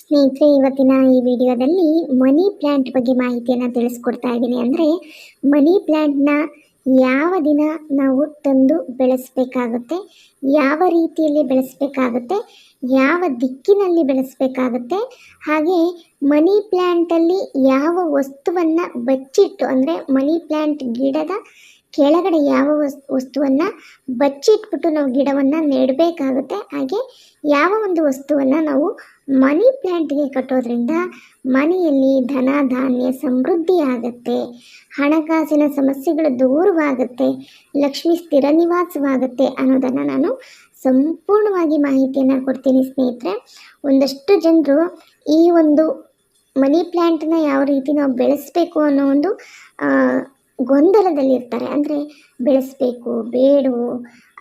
ಸ್ನೇಹಿತರೆ, ಇವತ್ತಿನ ಈ ವಿಡಿಯೋದಲ್ಲಿ ಮನಿ ಪ್ಲ್ಯಾಂಟ್ ಬಗ್ಗೆ ಮಾಹಿತಿಯನ್ನು ತಿಳಿಸ್ಕೊಡ್ತಾ ಇದ್ದೀನಿ. ಅಂದರೆ ಮನಿ ಪ್ಲ್ಯಾಂಟ್ನ ಯಾವ ದಿನ ನಾವು ತಂದು ಬೆಳೆಸಬೇಕಾಗುತ್ತೆ, ಯಾವ ರೀತಿಯಲ್ಲಿ ಬೆಳೆಸಬೇಕಾಗುತ್ತೆ, ಯಾವ ದಿಕ್ಕಿನಲ್ಲಿ ಬೆಳೆಸಬೇಕಾಗುತ್ತೆ, ಹಾಗೆ ಮನಿ ಪ್ಲ್ಯಾಂಟಲ್ಲಿ ಯಾವ ವಸ್ತುವನ್ನು ಬಚ್ಚಿಟ್ಟು, ಅಂದರೆ ಮನಿ ಪ್ಲ್ಯಾಂಟ್ ಗಿಡದ ಕೆಳಗಡೆ ಯಾವ ವಸ್, ವಸ್ತುವನ್ನು ಬಚ್ಚಿಟ್ಬಿಟ್ಟು ನಾವು ಗಿಡವನ್ನು ನೆಡಬೇಕಾಗುತ್ತೆ, ಹಾಗೆ ಯಾವ ಒಂದು ವಸ್ತುವನ್ನು ನಾವು ಮನಿ ಪ್ಲ್ಯಾಂಟ್ಗೆ ಕಟ್ಟೋದ್ರಿಂದ ಮನೆಯಲ್ಲಿ ಧನ ಧಾನ್ಯ ಸಮೃದ್ಧಿ ಆಗುತ್ತೆ. ಹಣಕಾಸಿನ ಸಮಸ್ಯೆಗಳು ದೂರವಾಗುತ್ತೆ. ಲಕ್ಷ್ಮಿ ಸ್ಥಿರ ನಿವಾಸವಾಗುತ್ತೆ ಅನ್ನೋದನ್ನು ನಾನು ಸಂಪೂರ್ಣವಾಗಿ ಮಾಹಿತಿಯನ್ನು ಕೊಡ್ತೀನಿ ಸ್ನೇಹಿತರೆ. ಒಂದಷ್ಟು ಜನರು ಈ ಒಂದು ಮನಿ ಪ್ಲ್ಯಾಂಟನ್ನು ಯಾವ ರೀತಿ ನಾವು ಬೆಳೆಸಬೇಕು ಅನ್ನೋ ಒಂದು ಗೊಂದಲದಲ್ಲಿರ್ತಾರೆ ಅಂದರೆ ಬೆಳೆಸಬೇಕು ಬೇಡವೋ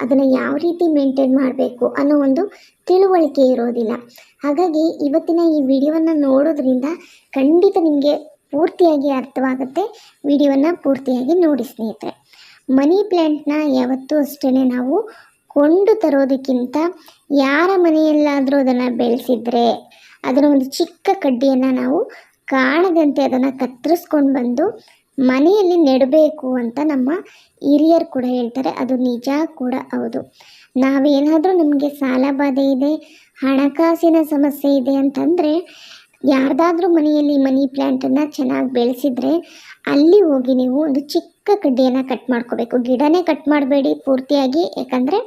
ಅದನ್ನು ಯಾವ ರೀತಿ ಮೇಂಟೈನ್ ಮಾಡಬೇಕು ಅನ್ನೋ ಒಂದು ತಿಳುವಳಿಕೆ ಇರೋದಿಲ್ಲ. ಹಾಗಾಗಿ ಇವತ್ತಿನ ಈ ವಿಡಿಯೋವನ್ನು ನೋಡೋದ್ರಿಂದ ಖಂಡಿತ ನಿಮಗೆ ಪೂರ್ತಿಯಾಗಿ ಅರ್ಥವಾಗುತ್ತೆ. ವಿಡಿಯೋವನ್ನು ಪೂರ್ತಿಯಾಗಿ ನೋಡಿ ಸ್ನೇಹಿತರೆ. ಮನಿ ಪ್ಲ್ಯಾಂಟ್ನ ಯಾವತ್ತೂ ಅಷ್ಟೇ ನಾವು ಕೊಂಡು ತರೋದಕ್ಕಿಂತ ಯಾರ ಮನೆಯಲ್ಲಾದರೂ ಅದನ್ನು ಬೆಳೆಸಿದರೆ ಅದರ ಒಂದು ಚಿಕ್ಕ ಕಡ್ಡಿಯನ್ನು ನಾವು ಕಾಣದಂತೆ ಅದನ್ನು ಕತ್ತರಿಸ್ಕೊಂಡು ಬಂದು ಮನೆಯಲ್ಲಿ ನೆಡಬೇಕು ಅಂತ ನಮ್ಮ ಹಿರಿಯರು ಕೂಡ ಹೇಳ್ತಾರೆ, ಅದು ನಿಜ ಕೂಡ ಹೌದು. ನಾವೇನಾದರೂ ನಮಗೆ ಸಾಲ ಬಾಧೆ ಇದೆ, ಹಣಕಾಸಿನ ಸಮಸ್ಯೆ ಇದೆ ಅಂತಂದರೆ, ಯಾರ್ದಾದ್ರೂ ಮನೆಯಲ್ಲಿ ಮನಿ ಪ್ಲ್ಯಾಂಟನ್ನು ಚೆನ್ನಾಗಿ ಬೆಳೆಸಿದ್ರೆ ಅಲ್ಲಿ ಹೋಗಿ ನೀವು ಒಂದು ಚಿಕ್ಕ ಕಡ್ಡಿಯನ್ನು ಕಟ್ ಮಾಡ್ಕೋಬೇಕು. ಗಿಡನೇ ಕಟ್ ಮಾಡಬೇಡಿ ಪೂರ್ತಿಯಾಗಿ, ಯಾಕಂದರೆ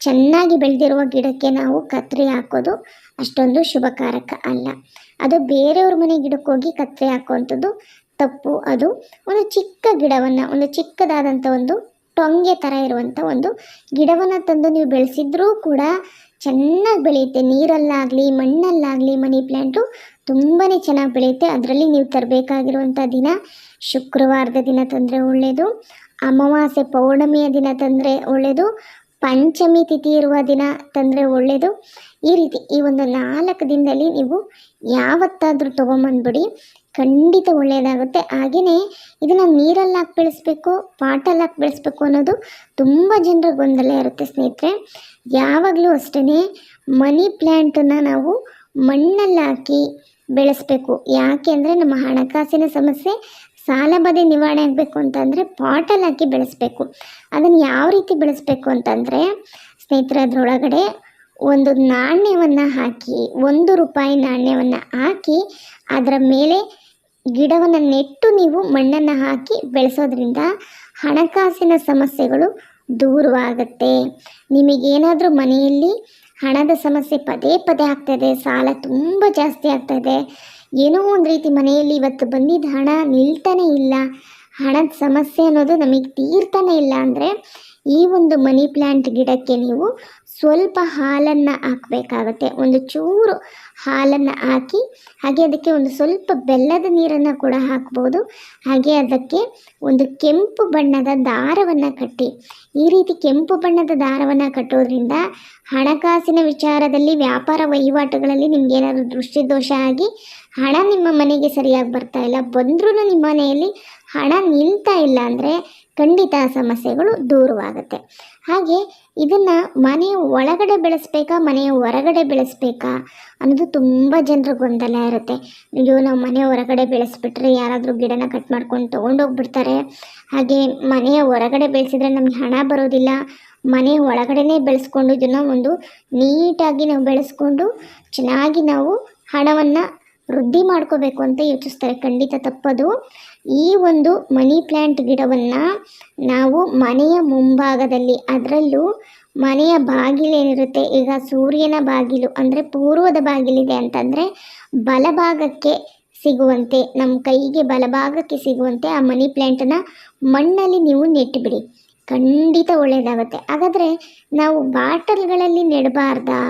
ಚೆನ್ನಾಗಿ ಬೆಳೆದಿರುವ ಗಿಡಕ್ಕೆ ನಾವು ಕತ್ತರಿ ಹಾಕೋದು ಅಷ್ಟೊಂದು ಶುಭಕಾರಕ ಅಲ್ಲ. ಅದು ಬೇರೆಯವ್ರ ಮನೆ ಗಿಡಕ್ಕೆ ಹೋಗಿ ಕತ್ತರಿ ಹಾಕುವಂಥದ್ದು ತಪ್ಪು. ಅದು ಒಂದು ಚಿಕ್ಕ ಗಿಡವನ್ನು, ಒಂದು ಚಿಕ್ಕದಾದಂಥ ಒಂದು ಟೊಂಗೆ ಥರ ಇರುವಂಥ ಒಂದು ಗಿಡವನ್ನು ತಂದು ನೀವು ಬೆಳೆಸಿದ್ರೂ ಕೂಡ ಚೆನ್ನಾಗಿ ಬೆಳೆಯುತ್ತೆ. ನೀರಲ್ಲಾಗಲಿ, ಮಣ್ಣಲ್ಲಾಗಲಿ, ಮನಿ ಪ್ಲ್ಯಾಂಟು ತುಂಬಾ ಚೆನ್ನಾಗಿ ಬೆಳೆಯುತ್ತೆ. ಅದರಲ್ಲಿ ನೀವು ತರಬೇಕಾಗಿರುವಂಥ ದಿನ ಶುಕ್ರವಾರದ ದಿನ ತಂದರೆ ಒಳ್ಳೆಯದು ಅಮಾವಾಸ್ಯೆ ಪೌರ್ಣಮಿಯ ದಿನ ತಂದರೆ ಒಳ್ಳೆಯದು ಪಂಚಮಿ ತಿಥಿ ಇರುವ ದಿನ ತಂದರೆ ಒಳ್ಳೆಯದು ಈ ರೀತಿ ಈ ಒಂದು ನಾಲ್ಕು ದಿನದಲ್ಲಿ ನೀವು ಯಾವತ್ತಾದರೂ ತೊಗೊಂಬಂದ್ಬಿಡಿ. ಖಂಡಿತ ಒಳ್ಳೆಯದಾಗುತ್ತೆ ಹಾಗೆಯೇ ಇದನ್ನು ನೀರಲ್ಲಿ ಹಾಕಿ ಬೆಳೆಸ್ಬೇಕು ಪಾಟಲ್ಲಿ ಹಾಕಿ ಬೆಳೆಸ್ಬೇಕು ಅನ್ನೋದು ತುಂಬ ಜನರ ಗೊಂದಲ ಇರುತ್ತೆ ಸ್ನೇಹಿತರೆ. ಯಾವಾಗಲೂ ಅಷ್ಟೇ ಮನಿ ಪ್ಲ್ಯಾಂಟನ್ನು ನಾವು ಮಣ್ಣಲ್ಲಿ ಹಾಕಿ ಬೆಳೆಸಬೇಕು. ಯಾಕೆ ಅಂದರೆ ನಮ್ಮ ಹಣಕಾಸಿನ ಸಮಸ್ಯೆ, ಸಾಲ ಬಾಧೆ ನಿವಾರಣೆ ಆಗಬೇಕು ಅಂತಂದರೆ ಪಾಟಲ್ಲಿ ಹಾಕಿ ಬೆಳೆಸಬೇಕು. ಅದನ್ನು ಯಾವ ರೀತಿ ಬೆಳೆಸಬೇಕು ಅಂತಂದರೆ ಸ್ನೇಹಿತರೆ ಅದರೊಳಗಡೆ ಒಂದು ನಾಣ್ಯವನ್ನು ಹಾಕಿ, ಒಂದು ರೂಪಾಯಿ ನಾಣ್ಯವನ್ನು ಹಾಕಿ, ಅದರ ಮೇಲೆ ಗಿಡವನ್ನು ನೆಟ್ಟು ನೀವು ಮಣ್ಣನ್ನು ಹಾಕಿ ಬೆಳೆಸೋದ್ರಿಂದ ಹಣಕಾಸಿನ ಸಮಸ್ಯೆಗಳು ದೂರವಾಗುತ್ತೆ. ನಿಮಗೇನಾದರೂ ಮನೆಯಲ್ಲಿ ಹಣದ ಸಮಸ್ಯೆ ಪದೇ ಪದೇ ಆಗ್ತಾಯಿದೆ ಸಾಲ ತುಂಬ ಜಾಸ್ತಿ ಆಗ್ತಾಯಿದೆ ಏನೋ ಒಂದು ರೀತಿ ಮನೆಯಲ್ಲಿ ಇವತ್ತು ಬಂದಿದ್ದ ಹಣ ನಿಲ್ತಾನೆ ಇಲ್ಲ. ಹಣದ ಸಮಸ್ಯೆ ಅನ್ನೋದು ನಮಗೆ ತೀರ್ತಾನೆ ಇಲ್ಲ ಅಂದರೆ ಈ ಒಂದು ಮನಿ ಪ್ಲ್ಯಾಂಟ್ ಗಿಡಕ್ಕೆ ನೀವು ಸ್ವಲ್ಪ ಹಾಲನ್ನು ಹಾಕಬೇಕಾಗತ್ತೆ. ಒಂದು ಚೂರು ಹಾಲನ್ನು ಹಾಕಿ, ಹಾಗೆ ಅದಕ್ಕೆ ಒಂದು ಸ್ವಲ್ಪ ಬೆಲ್ಲದ ನೀರನ್ನು ಕೂಡ ಹಾಕ್ಬೋದು. ಹಾಗೆ ಅದಕ್ಕೆ ಒಂದು ಕೆಂಪು ಬಣ್ಣದ ದಾರವನ್ನು ಕಟ್ಟಿ. ಈ ರೀತಿ ಕೆಂಪು ಬಣ್ಣದ ದಾರವನ್ನು ಕಟ್ಟೋದ್ರಿಂದ ಹಣಕಾಸಿನ ವಿಚಾರದಲ್ಲಿ, ವ್ಯಾಪಾರ ವಹಿವಾಟುಗಳಲ್ಲಿ ನಿಮಗೇನಾದರೂ ದೃಷ್ಟಿದೋಷ ಆಗಿ ಹಣ ನಿಮ್ಮ ಮನೆಗೆ ಸರಿಯಾಗಿ ಬರ್ತಾ ಇಲ್ಲ. ಬಂದ್ರೂ ನಿಮ್ಮ ಮನೆಯಲ್ಲಿ ಹಣ ನಿಲ್ತಾ ಇಲ್ಲ ಅಂದರೆ ಖಂಡಿತ ಸಮಸ್ಯೆಗಳು ದೂರವಾಗುತ್ತೆ. ಹಾಗೆ ಇದನ್ನು ಮನೆಯ ಒಳಗಡೆ ಬೆಳೆಸ್ಬೇಕಾ, ಮನೆಯ ಹೊರಗಡೆ ಬೆಳೆಸ್ಬೇಕಾ ಅನ್ನೋದು ತುಂಬ ಜನರ ಗೊಂದಲ ಇರುತ್ತೆ. ಅಯ್ಯೋ, ನಾವು ಮನೆ ಹೊರಗಡೆ ಬೆಳೆಸ್ಬಿಟ್ರೆ ಯಾರಾದರೂ ಗಿಡನ ಕಟ್ ಮಾಡ್ಕೊಂಡು ತೊಗೊಂಡೋಗ್ಬಿಡ್ತಾರೆ. ಹಾಗೆ ಮನೆಯ ಹೊರಗಡೆ ಬೆಳೆಸಿದ್ರೆ ನಮಗೆ ಹಣ ಬರೋದಿಲ್ಲ. ಮನೆ ಒಳಗಡೆನೇ ಬೆಳೆಸ್ಕೊಂಡು ಇದನ್ನು ಒಂದು ನೀಟಾಗಿ ನಾವು ಬೆಳೆಸ್ಕೊಂಡು ಚೆನ್ನಾಗಿ ನಾವು ಹಣವನ್ನು ವೃದ್ಧಿ ಮಾಡ್ಕೋಬೇಕು ಅಂತ ಯೋಚಿಸ್ತಾರೆ. ಖಂಡಿತ ತಪ್ಪದು. ಈ ಒಂದು ಮನಿ ಪ್ಲ್ಯಾಂಟ್ ಗಿಡವನ್ನು ನಾವು ಮನೆಯ ಮುಂಭಾಗದಲ್ಲಿ, ಅದರಲ್ಲೂ ಮನೆಯ ಬಾಗಿಲೇನಿರುತ್ತೆ ಈಗ ಸೂರ್ಯನ ಬಾಗಿಲು ಅಂದರೆ ಪೂರ್ವದ ಬಾಗಿಲಿದೆ ಅಂತಂದರೆ ಬಲಭಾಗಕ್ಕೆ ಸಿಗುವಂತೆ ನಮ್ಮ ಕೈಗೆ ಬಲಭಾಗಕ್ಕೆ ಸಿಗುವಂತೆ ಆ ಮನಿ ಪ್ಲ್ಯಾಂಟನ್ನು ಮಣ್ಣಲ್ಲಿ ನೀವು ನೆಟ್ಟುಬಿಡಿ ಖಂಡಿತ ಒಳ್ಳೆಯದಾಗುತ್ತೆ ಹಾಗಾದರೆ ನಾವು ಬಾಟಲ್ಗಳಲ್ಲಿ ನೆಡಬಾರ್ದಾ?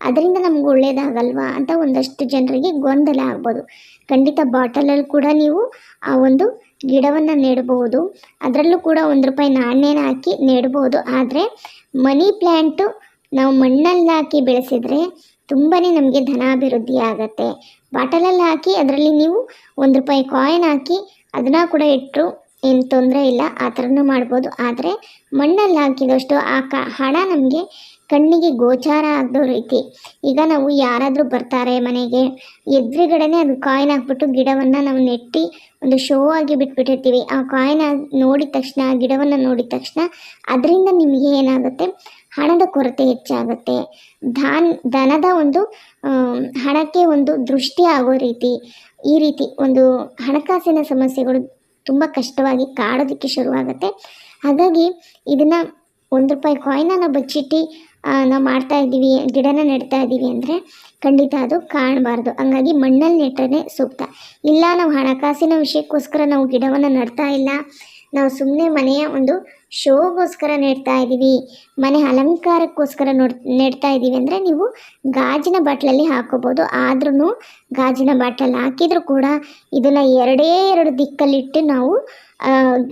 ಅದರಿಂದ ನಮ್ಗೆ ಒಳ್ಳೆಯದಾಗಲ್ವಾ ಅಂತ ಒಂದಷ್ಟು ಜನರಿಗೆ ಗೊಂದಲ ಆಗ್ಬೋದು. ಖಂಡಿತ ಬಾಟಲಲ್ಲಿ ಕೂಡ ನೀವು ಆ ಒಂದು ಗಿಡವನ್ನು ನೆಡ್ಬೋದು. ಅದರಲ್ಲೂ ಕೂಡ ಒಂದು ರೂಪಾಯಿ ನಾಣ್ಯನ ಹಾಕಿ ನೆಡ್ಬೋದು. ಆದರೆ ಮನಿ ಪ್ಲ್ಯಾಂಟು ನಾವು ಮಣ್ಣಲ್ಲಿ ಹಾಕಿ ಬೆಳೆಸಿದರೆ ತುಂಬಾ ನಮಗೆ ಧನಾಭಿವೃದ್ಧಿ ಆಗುತ್ತೆ. ಬಾಟಲಲ್ಲಿ ಹಾಕಿ ಅದರಲ್ಲಿ ನೀವು ಒಂದು ರೂಪಾಯಿ ಕಾಯಿನ್ ಹಾಕಿ ಅದನ್ನು ಕೂಡ ಇಟ್ಟರು ಏನು ತೊಂದರೆ ಇಲ್ಲ, ಆ ಥರನೂ ಮಾಡ್ಬೋದು. ಆದರೆ ಮಣ್ಣಲ್ಲಿ ಹಾಕಿದಷ್ಟು ಆ ಕ, ಹಣ ನಮಗೆ ಕಣ್ಣಿಗೆ ಗೋಚಾರ ಆಗೋ ರೀತಿ. ಈಗ ನಾವು ಯಾರಾದರೂ ಬರ್ತಾರೆ ಮನೆಗೆ, ಎದುರುಗಡೆನೇ ಅದು ಕಾಯಿನ್ ಹಾಕ್ಬಿಟ್ಟು ಗಿಡವನ್ನು ನಾವು ನೆಟ್ಟಿ ಒಂದು ಶೋ ಆಗಿ ಬಿಟ್ಬಿಟ್ಟಿರ್ತೀವಿ. ಆ ಕಾಯಿನ್ ನೋಡಿದ ತಕ್ಷಣ ಆ ಗಿಡವನ್ನು ನೋಡಿದ ತಕ್ಷಣ ಅದರಿಂದ ನಿಮಗೆ ಏನಾಗುತ್ತೆ? ಹಣದ ಕೊರತೆ ಹೆಚ್ಚಾಗುತ್ತೆ. ಧಾನ್, ದನದ ಒಂದು ಹಣಕ್ಕೆ ಒಂದು ದೃಷ್ಟಿ ಆಗೋ ರೀತಿ, ಈ ರೀತಿ ಒಂದು ಹಣಕಾಸಿನ ಸಮಸ್ಯೆಗಳು ತುಂಬ ಕಷ್ಟವಾಗಿ ಕಾಡೋದಕ್ಕೆ ಶುರುವಾಗುತ್ತೆ. ಹಾಗಾಗಿ ಇದನ್ನು ಒಂದು ರೂಪಾಯಿ ಕಾಯಿನನ್ನು ಬಚ್ಚಿಟ್ಟು ಆ, ನಾವು ಮಾಡ್ತಾ ಇದ್ದೀವಿ ಗಿಡನ ನೆಡ್ತಾ ಇದ್ದೀವಿ ಅಂದರೆ ಖಂಡಿತ ಅದು ಕಾಣಬಾರ್ದು. ಹಂಗಾಗಿ ಮಣ್ಣಲ್ಲಿ ನೆಟ್ಟರೆ ಸೂಕ್ತ. ಇಲ್ಲ ನಾವು ಹಣಕಾಸಿನ ವಿಷಯಕ್ಕೋಸ್ಕರ ನಾವು ಗಿಡವನ್ನು ನೆಡ್ತಾ ಇಲ್ಲ. ನಾವು ಸುಮ್ಮನೆ ಮನೆಯ ಒಂದು ಶೋಗೋಸ್ಕರ ನೆಡ್ತಾ ಇದ್ದೀವಿ ಮನೆ ಅಲಂಕಾರಕ್ಕೋಸ್ಕರ ನೋಡ್, ನೆಡ್ತಾ ಇದ್ದೀವಿ ಅಂದರೆ ನೀವು ಗಾಜಿನ ಬಾಟ್ಲಲ್ಲಿ ಹಾಕೋಬೋದು. ಆದ್ರೂ ಗಾಜಿನ ಬಾಟ್ಲಲ್ಲಿ ಹಾಕಿದರೂ ಕೂಡ ಇದನ್ನು ಎರಡೇ ಎರಡು ದಿಕ್ಕಲ್ಲಿಟ್ಟು ನಾವು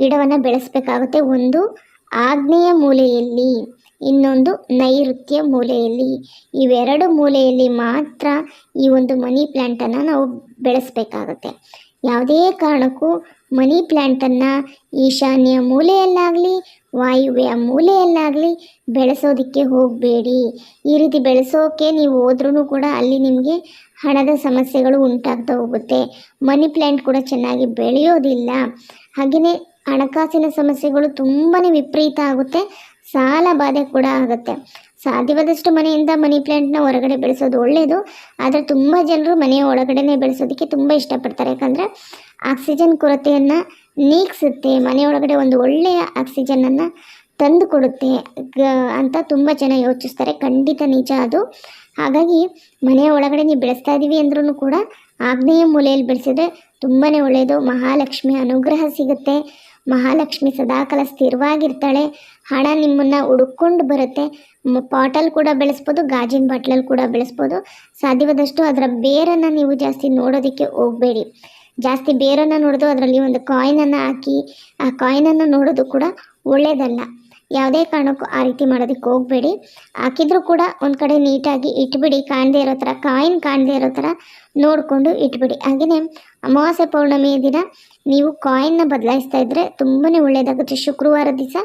ಗಿಡವನ್ನು ಬೆಳೆಸಬೇಕಾಗುತ್ತೆ. ಒಂದು ಆಗ್ನೇಯ ಮೂಲೆಯಲ್ಲಿ, ಇನ್ನೊಂದು ನೈಋತ್ಯ ಮೂಲೆಯಲ್ಲಿ. ಇವೆರಡು ಮೂಲೆಯಲ್ಲಿ ಮಾತ್ರ ಈ ಒಂದು ಮನಿ ಪ್ಲ್ಯಾಂಟನ್ನು ನಾವು ಬೆಳೆಸಬೇಕಾಗುತ್ತೆ. ಯಾವುದೇ ಕಾರಣಕ್ಕೂ ಮನಿ ಪ್ಲ್ಯಾಂಟನ್ನು ಈಶಾನ್ಯ ಮೂಲೆಯಲ್ಲಾಗಲಿ, ವಾಯುವ್ಯ ಮೂಲೆಯಲ್ಲಾಗಲಿ ಬೆಳೆಸೋದಕ್ಕೆ ಹೋಗಬೇಡಿ. ಈ ರೀತಿ ಬೆಳೆಸೋಕೆ ನೀವು ಹೋದ್ರೂ ಕೂಡ ಅಲ್ಲಿ ನಿಮಗೆ ಹಣದ ಸಮಸ್ಯೆಗಳು ಉಂಟಾಗ್ತಾ ಹೋಗುತ್ತೆ. ಮನಿ ಪ್ಲ್ಯಾಂಟ್ ಕೂಡ ಚೆನ್ನಾಗಿ ಬೆಳೆಯೋದಿಲ್ಲ. ಹಾಗೆಯೇ ಹಣಕಾಸಿನ ಸಮಸ್ಯೆಗಳು ತುಂಬಾ ವಿಪರೀತ ಆಗುತ್ತೆ. ಸಾಲ ಬಾಧೆ ಕೂಡ ಆಗುತ್ತೆ. ಸಾಧ್ಯವಾದಷ್ಟು ಮನೆಯಿಂದ ಮನಿ ಪ್ಲ್ಯಾಂಟ್ನ ಹೊರಗಡೆ ಬೆಳೆಸೋದು ಒಳ್ಳೆಯದು ಆದರೆ ತುಂಬ ಜನರು ಮನೆಯ ಒಳಗಡೆನೇ ಬೆಳೆಸೋದಕ್ಕೆ ತುಂಬ ಇಷ್ಟಪಡ್ತಾರೆ. ಯಾಕಂದರೆ ಆಕ್ಸಿಜನ್ ಕೊರತೆಯನ್ನು ನೀಗಿಸುತ್ತೆ. ಮನೆಯೊಳಗಡೆ ಒಂದು ಒಳ್ಳೆಯ ಆಕ್ಸಿಜನನ್ನು ತಂದು ಕೊಡುತ್ತೆ ಅಂತ ತುಂಬ ಜನ ಯೋಚಿಸ್ತಾರೆ. ಖಂಡಿತ ನಿಜ ಅದು. ಹಾಗಾಗಿ ಮನೆಯ ಒಳಗಡೆ ನೀವು ಬೆಳೆಸ್ತಾ ಇದ್ದೀವಿ ಅಂದ್ರೂ ಕೂಡ ಆಗ್ನೇಯ ಮೂಲೆಯಲ್ಲಿ ಬೆಳೆಸಿದ್ರೆ ತುಂಬಾ ಒಳ್ಳೆಯದು ಮಹಾಲಕ್ಷ್ಮಿ ಅನುಗ್ರಹ ಸಿಗುತ್ತೆ. ಮಹಾಲಕ್ಷ್ಮಿ ಸದಾಕಾಲ ಸ್ಥಿರವಾಗಿರ್ತಾಳೆ. ಹಣ ನಿಮ್ಮನ್ನು ಹುಡುಕೊಂಡು ಬರುತ್ತೆ. ಪಾಟಲ್ಲಿ ಕೂಡ ಬೆಳೆಸ್ಬೋದು, ಗಾಜಿನ ಬಾಟ್ಲಲ್ಲಿ ಕೂಡ ಬೆಳೆಸ್ಬೋದು. ಸಾಧ್ಯವಾದಷ್ಟು ಅದರ ಬೇರನ್ನು ನೀವು ಜಾಸ್ತಿ ನೋಡೋದಕ್ಕೆ ಹೋಗಬೇಡಿ. ಜಾಸ್ತಿ ಬೇರನ್ನು ನೋಡೋದು ಅದರಲ್ಲಿ ಒಂದು ಕಾಯಿನನ್ನು ಹಾಕಿ, ಆ ಕಾಯಿನನ್ನು ನೋಡೋದು ಕೂಡ ಒಳ್ಳೆಯದಲ್ಲ ಯಾವುದೇ ಕಾರಣಕ್ಕೂ ಆ ರೀತಿ ಮಾಡೋದಕ್ಕೆ ಹೋಗಬೇಡಿ. ಹಾಕಿದ್ರೂ ಕೂಡ ಒಂದು ಕಡೆ ನೀಟಾಗಿ ಇಟ್ಬಿಡಿ. ಕಾಣದೇ ಇರೋ ಥರ ಕಾಯಿನ್ ಕಾಣದೇ ಇರೋ ಥರ ನೋಡಿಕೊಂಡು ಇಟ್ಬಿಡಿ. ಹಾಗೆಯೇ ಅಮಾವಾಸ್ಯೆ ಪೌರ್ಣಮಿಯ ದಿನ ನೀವು ಕಾಯಿನ್ನ ಬದಲಾಯಿಸ್ತಾ ಇದ್ದರೆ ತುಂಬಾ ಒಳ್ಳೆಯದಾಗುತ್ತೆ ಶುಕ್ರವಾರ ದಿವಸ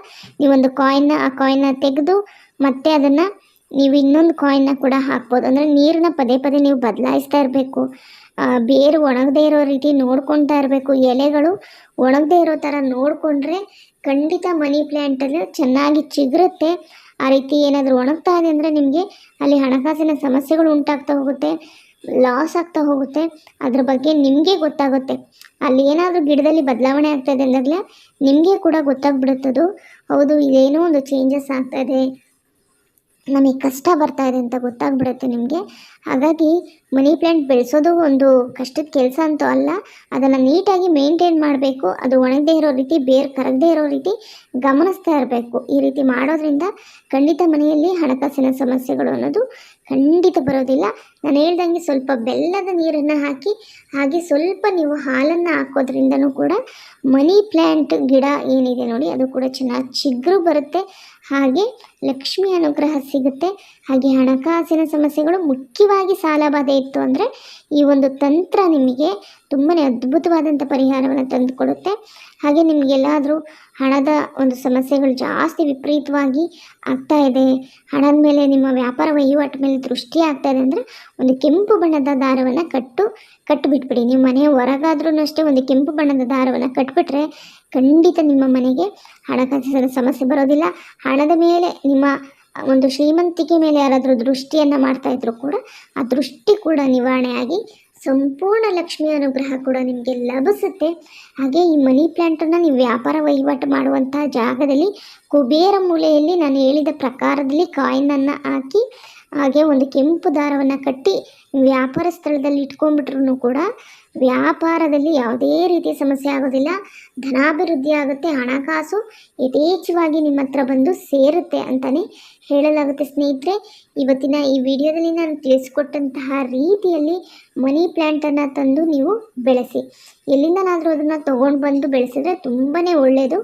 ನೀವೊಂದು ಕಾಯಿನ್ನ, ಆ ಕಾಯಿನ್ನ ತೆಗೆದು ಮತ್ತೆ ಅದನ್ನು ನೀವು ಇನ್ನೊಂದು ಕಾಯಿನ್ನ ಕೂಡ ಹಾಕ್ಬೋದು. ಅಂದರೆ ನೀರನ್ನ ಪದೇ ಪದೇ ನೀವು ಬದಲಾಯಿಸ್ತಾ ಇರಬೇಕು. ಬೇರು ಒಣಗದೇ ಇರೋ ರೀತಿ ನೋಡ್ಕೊತಾ ಇರಬೇಕು. ಎಲೆಗಳು ಒಣಗದೇ ಇರೋ ಥರ ನೋಡಿಕೊಂಡ್ರೆ ಖಂಡಿತ ಮನಿ ಪ್ಲ್ಯಾಂಟಲ್ಲಿ ಚೆನ್ನಾಗಿ ಚಿಗುರುತ್ತೆ. ಆ ರೀತಿ ಏನಾದರೂ ಒಣಗ್ತಾ ಇದೆ ಅಂದರೆ ನಿಮಗೆ ಅಲ್ಲಿ ಹಣಕಾಸಿನ ಸಮಸ್ಯೆಗಳು ಉಂಟಾಗ್ತಾ ಹೋಗುತ್ತೆ ಲಾಸ್ ಆಗ್ತಾ ಹೋಗುತ್ತೆ. ಅದ್ರ ಬಗ್ಗೆ ನಿಮಗೆ ಗೊತ್ತಾಗುತ್ತೆ. ಅಲ್ಲಿ ಏನಾದರೂ ಗಿಡದಲ್ಲಿ ಬದಲಾವಣೆ ಆಗ್ತಾ ಇದೆ ಅಂದಾಗಲೇ ನಿಮಗೆ ಕೂಡ ಗೊತ್ತಾಗ್ಬಿಡುತ್ತದು. ಹೌದು, ಇದೇನೋ ಒಂದು ಚೇಂಜಸ್ ಇದೆ. ನಮಗೆ ಕಷ್ಟ ಬರ್ತಾ ಇದೆ ಅಂತ ಗೊತ್ತಾಗ್ಬಿಡುತ್ತೆ ನಿಮಗೆ. ಹಾಗಾಗಿ ಮನಿ ಪ್ಲ್ಯಾಂಟ್ ಬೆಳೆಸೋದು ಒಂದು ಕಷ್ಟದ ಕೆಲಸ ಅಂತೂ ಅಲ್ಲ, ಅದನ್ನು ನೀಟಾಗಿ ಮೇಂಟೈನ್ ಮಾಡಬೇಕು. ಅದು ಒಣಗದೇ ಇರೋ ರೀತಿ, ಬೇರು ಕರಗದೇ ಇರೋ ರೀತಿ ಗಮನಿಸ್ತಾ ಇರಬೇಕು. ಈ ರೀತಿ ಮಾಡೋದ್ರಿಂದ ಖಂಡಿತ ಮನೆಯಲ್ಲಿ ಹಣಕಾಸಿನ ಸಮಸ್ಯೆಗಳು ಅನ್ನೋದು ಖಂಡಿತ ಬರೋದಿಲ್ಲ. ನಾನು ಹೇಳ್ದಂಗೆ ಸ್ವಲ್ಪ ಬೆಲ್ಲದ ನೀರನ್ನು ಹಾಕಿ, ಹಾಗೆ ಸ್ವಲ್ಪ ನೀವು ಹಾಲನ್ನು ಹಾಕೋದ್ರಿಂದನೂ ಕೂಡ ಮನಿ ಪ್ಲ್ಯಾಂಟ್ ಗಿಡ ಏನಿದೆ ನೋಡಿ, ಅದು ಕೂಡ ಚೆನ್ನಾಗಿ ಚಿಗ್ರು ಬರುತ್ತೆ. ಹಾಗೆ ಲಕ್ಷ್ಮಿ ಅನುಗ್ರಹ ಸಿಗುತ್ತೆ. ಹಾಗೆ ಹಣಕಾಸಿನ ಸಮಸ್ಯೆಗಳು ಮುಖ್ಯವಾಗಿ ಸಾಲ ಬಾಧೆ ಇತ್ತು ಅಂದರೆ ಈ ಒಂದು ತಂತ್ರ ನಿಮಗೆ ತುಂಬಾ ಅದ್ಭುತವಾದಂಥ ಪರಿಹಾರವನ್ನು ತಂದುಕೊಡುತ್ತೆ. ಹಾಗೆ ನಿಮಗೆಲ್ಲಾದರೂ ಹಣದ ಒಂದು ಸಮಸ್ಯೆಗಳು ಜಾಸ್ತಿ ವಿಪರೀತವಾಗಿ ಆಗ್ತಾ ಇದೆ. ಹಣದ ಮೇಲೆ ನಿಮ್ಮ ವ್ಯಾಪಾರ ವಹಿವಾಟು ಮೇಲೆ ದೃಷ್ಟಿ ಆಗ್ತಾ ಇದೆ ಅಂದರೆ ಒಂದು ಕೆಂಪು ಬಣ್ಣದ ದಾರವನ್ನು ಕಟ್ಟು ಕಟ್ಟಿಬಿಟ್ಬಿಡಿ ನಿಮ್ಮ ಮನೆಯ ಹೊರಗಾದ್ರೂ ಅಷ್ಟೇ ಒಂದು ಕೆಂಪು ಬಣ್ಣದ ದಾರವನ್ನು ಕಟ್ಬಿಟ್ರೆ ಖಂಡಿತ ನಿಮ್ಮ ಮನೆಗೆ ಹಣಕಾಸಿನ ಸಮಸ್ಯೆ ಬರೋದಿಲ್ಲ. ಹಣದ ಮೇಲೆ ನಿಮ್ಮ ಒಂದು ಶ್ರೀಮಂತಿಕೆ ಮೇಲೆ ಯಾರಾದರೂ ದೃಷ್ಟಿಯನ್ನು ಮಾಡ್ತಾ ಇದ್ರು ಕೂಡ ಆ ದೃಷ್ಟಿ ಕೂಡ ನಿವಾರಣೆಯಾಗಿ ಸಂಪೂರ್ಣ ಲಕ್ಷ್ಮಿ ಅನುಗ್ರಹ ಕೂಡ ನಿಮಗೆ ಲಭಿಸುತ್ತೆ. ಹಾಗೆ ಈ ಮನಿ ಪ್ಲ್ಯಾಂಟನ್ನು ನೀವು ವ್ಯಾಪಾರ ವಹಿವಾಟು ಮಾಡುವಂತಹ ಜಾಗದಲ್ಲಿ ಕುಬೇರ ಮೂಲೆಯಲ್ಲಿ ನಾನು ಹೇಳಿದ ಪ್ರಕಾರದಲ್ಲಿ ಕಾಯಿನನ್ನು ಹಾಕಿ ಹಾಗೆ ಒಂದು ಕೆಂಪು ದಾರವನ್ನು ಕಟ್ಟಿ ವ್ಯಾಪಾರ ಸ್ಥಳದಲ್ಲಿ ಇಟ್ಕೊಂಡ್ಬಿಟ್ರು ಕೂಡ ವ್ಯಾಪಾರದಲ್ಲಿ ಯಾವುದೇ ರೀತಿಯ ಸಮಸ್ಯೆ ಆಗೋದಿಲ್ಲ. ಧನಾಭಿವೃದ್ಧಿ ಆಗುತ್ತೆ, ಹಣಕಾಸು ಯಥೇಚ್ಛವಾಗಿ ನಿಮ್ಮ ಹತ್ರ ಬಂದು ಸೇರುತ್ತೆ ಅಂತಲೇ ಹೇಳಲಾಗುತ್ತೆ ಸ್ನೇಹಿತರೆ, ಇವತ್ತಿನ ಈ ವಿಡಿಯೋದಲ್ಲಿ ನಾನು ತಿಳಿಸ್ಕೊಟ್ಟಂತಹ ರೀತಿಯಲ್ಲಿ ಮನಿ ಪ್ಲ್ಯಾಂಟನ್ನು ತಂದು ನೀವು ಬೆಳೆಸಿ. ಎಲ್ಲಿಂದನಾದರೂ ಅದನ್ನು ತೊಗೊಂಡು ಬಂದು ಬೆಳೆಸಿದ್ರೆ ತುಂಬಾ ಒಳ್ಳೆಯದು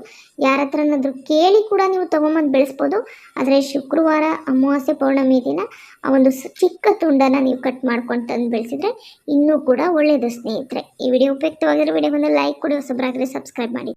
ಯಾರ ಹತ್ರನಾದರೂ ಕೇಳಿ ಕೂಡ ನೀವು ತೊಗೊಂಬಂದು ಬೆಳೆಸ್ಬೋದು. ಆದರೆ ಶುಕ್ರವಾರ ಅಮಾವಾಸ್ಯೆ ಪೌರ್ಣಮಿ ದಿನ ಆ ಒಂದು ಚಿಕ್ಕ ತುಂಡನ್ನು ನೀವು ಕಟ್ ಮಾಡ್ಕೊಂಡು ತಂದು ಬೆಳೆಸಿದ್ರೆ ಇನ್ನೂ ಕೂಡ ಒಳ್ಳೆಯದು ಸ್ನೇಹಿತರೆ. ಈ ವಿಡಿಯೋ ಉಪಯುಕ್ತವಾಗಿರೋ ವಿಡಿಯೋಗೊಂದು ಲೈಕ್ ಕೊಡಿ ಹೊಸಬ್ರಾದರೆ ಸಬ್ಸ್ಕ್ರೈಬ್ ಮಾಡಿ.